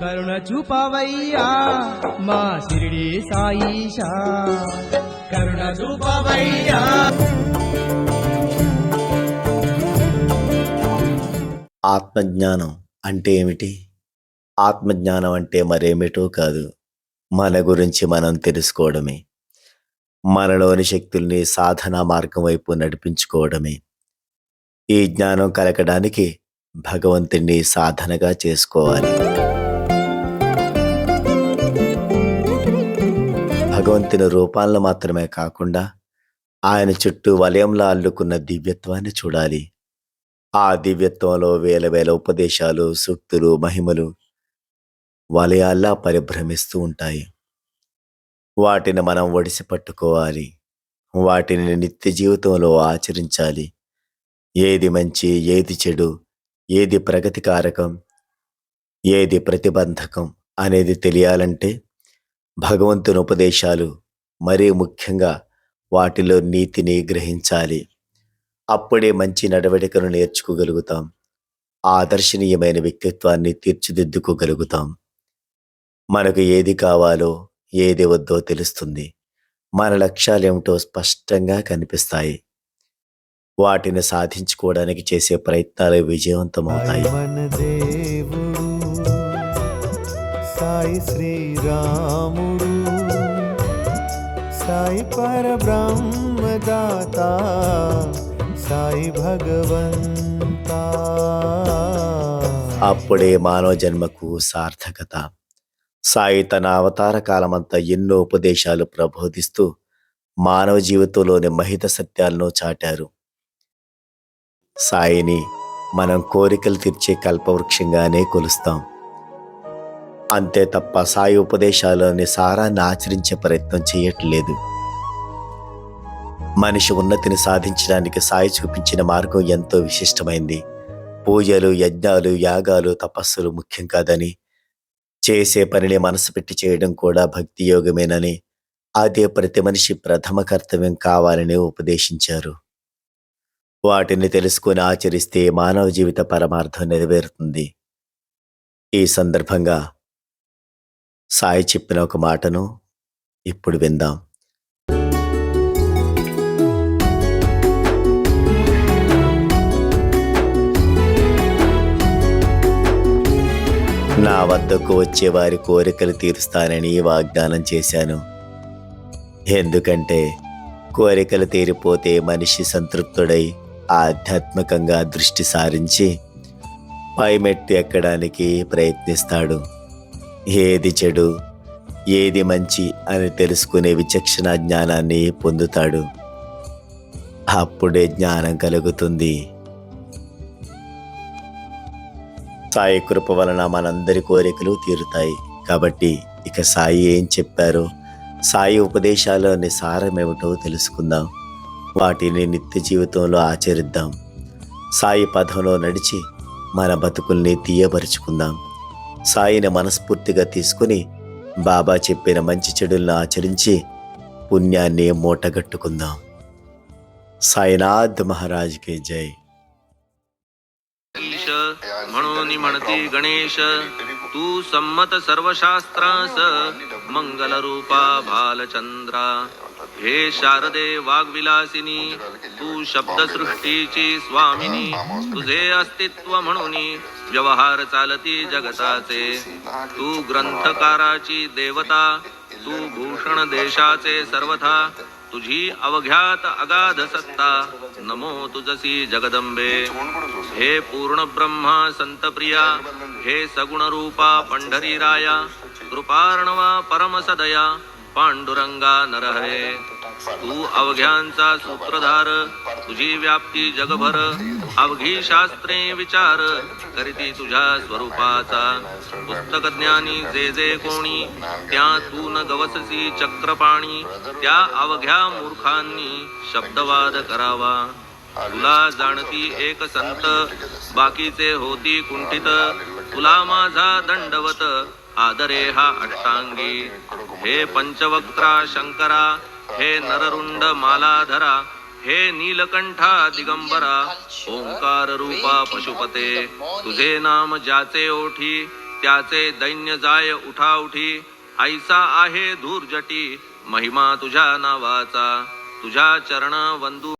కరుణ చూపవయ్యా మా సిరిడి సాయిషా. కరుణ చూపవయ్యా. ఆత్మజ్ఞానం అంటే ఏమిటి? ఆత్మజ్ఞానం అంటే మరేమిటో కాదు మన గురించి మనం తెలుసుకోవడమే. మనలోని శక్తుల్ని సాధనా మార్గం వైపు నడిపించుకోవడమే. ఈ జ్ఞానం కలగడానికి భగవంతుణ్ణి సాధనగా చేసుకోవాలి. భగవంతుని రూపాలను మాత్రమే కాకుండా ఆయన చుట్టూ వలయంలో అల్లుకున్న దివ్యత్వాన్ని చూడాలి. ఆ దివ్యత్వంలో వేల వేల ఉపదేశాలు సూక్తులు మహిమలు వలయాల్లా పరిభ్రమిస్తూ ఉంటాయి. వాటిని మనం ఒడిసి పట్టుకోవాలి. వాటిని నిత్య జీవితంలో ఆచరించాలి. ఏది మంచి ఏది చెడు ఏది ప్రగతికారకం ఏది ప్రతిబంధకం అనేది తెలియాలంటే భగవంతుని ఉపదేశాలు మరీ ముఖ్యంగా వాటిలో నీతిని గ్రహించాలి. అప్పుడే మంచి నడవడికను నేర్చుకోగలుగుతాం. ఆదర్శనీయమైన వ్యక్తిత్వాన్ని తీర్చిదిద్దుకోగలుగుతాం. మనకు ఏది కావాలో ఏది వద్దో తెలుస్తుంది. మన లక్ష్యాలేమిటో స్పష్టంగా కనిపిస్తాయి. వాటిని సాధించుకోవడానికి చేసే ప్రయత్నాలు విజయవంతమవుతాయి. దేవుడు సాయి శ్రీరాముడు. సాయి పరబ్రహ్మదాత సాయి భగవంత. అప్పుడే మానవ జన్మకు సార్థకత. సాయి తన అవతార కాలమంతా ఎన్నో ఉపదేశాలు ప్రబోధిస్తూ మానవ జీవితంలోని మహిత సత్యాలను చాటారు. సాయిని మనం కోరికలు తీర్చే కల్పవృక్షంగానే కొలుస్తాం. అంతే తప్ప సాయి ఉపదేశాలలోని సారాన్ని ఆచరించే ప్రయత్నం చేయట్లేదు. మనిషి ఉన్నతిని సాధించడానికి సాయి చూపించిన మార్గం ఎంతో విశిష్టమైంది. పూజలు యజ్ఞాలు యాగాలు తపస్సులు ముఖ్యం కాదని చేసే పనిని మనసు పెట్టి చేయడం కూడా భక్తి యోగమేనని అదే ప్రతి మనిషి ప్రథమ కర్తవ్యం కావాలని ఉపదేశించారు. వాటిని తెలుసుకొని ఆచరిస్తే మానవ జీవిత పరమార్థం నెరవేరుతుంది. ఈ సందర్భంగా సాయి చెప్పిన ఒక మాటను ఇప్పుడు విందాం. నా వద్దకు వచ్చే వారి కోరికలు తీరుస్తానని వాగ్దానం చేశాను. ఎందుకంటే కోరికలు తీరిపోతే మనిషి సంతృప్తుడై ఆధ్యాత్మికంగా దృష్టి సారించి పైమెట్టు ఎక్కడానికి ప్రయత్నిస్తాడు. ఏది చెడు ఏది మంచి అని తెలుసుకునే విచక్షణ జ్ఞానాన్ని పొందుతాడు. అప్పుడే జ్ఞానం కలుగుతుంది. సాయి కృప వలన మనందరి కోరికలు తీరుతాయి. కాబట్టి ఇక సాయి ఏం చెప్పారో సాయి ఉపదేశాలోని సారమేమిటో తెలుసుకుందాం. వాటిని నిత్య జీవితంలో ఆచరిద్దాం. సాయి పథంలో నడిచి మన బతుకుల్ని తీయపరుచుకుందాం. సాయిని మనస్ఫూర్తిగా తీసుకుని బాబా చెప్పిన మంచి చెడులను ఆచరించి పుణ్యాన్ని మూటగట్టుకుందాం సాయినాథ్ మహారాజ్కి జై ईश म्हणून म्हणती गणेश तू संमत सर्वशास्त्रास मंगल रूपा भालचंद्रा हे शारदे वाग्विलासिनी, तू शब्द शब्दसृष्टीची स्वामिनी, तुझे अस्तित्व म्हणून व्यवहार चालती जगताचे. तू ग्रंथकाराची देवता, तू भूषण देशाचे सर्वथा, तुझी अवघ्यात अगाध सत्ता, नमो तुझसी जगदंबे. हे पूर्ण ब्रह्मा संत प्रिया हे सगुण रूपा पंढरी राया कृपार्णवा परम सदया पांडुरंगा नरहरे तू अवघ्यांचा सूत्रधार तुझी व्याप्ती जगभर. अवघी शास्त्रे विचार करीती तुझ्या स्वरूपाचा. पुस्तक ज्ञानी जे जे कोणी त्या तू न गवससी चक्रपाणी. त्या अवघ्या मूर्खांनी शब्दवाद करावा. तुला जाणती एक संत बाकीचे होती कुंठित. तुला माझा दंडवत आदरे हा अष्टांगी। हे पंचवक्त्रा शंकरा हे नररुंड मालाधरा हे नीलकंठा दिगंबरा ओंकार रूपा पशुपते। तुझे नाम ज्याचे ओठी त्याचे दैन्य जाय उठा उठी। ऐसा आहे धूर्जटी महिमा तुझ्या नावाचा। तुझ्या चरण वंदू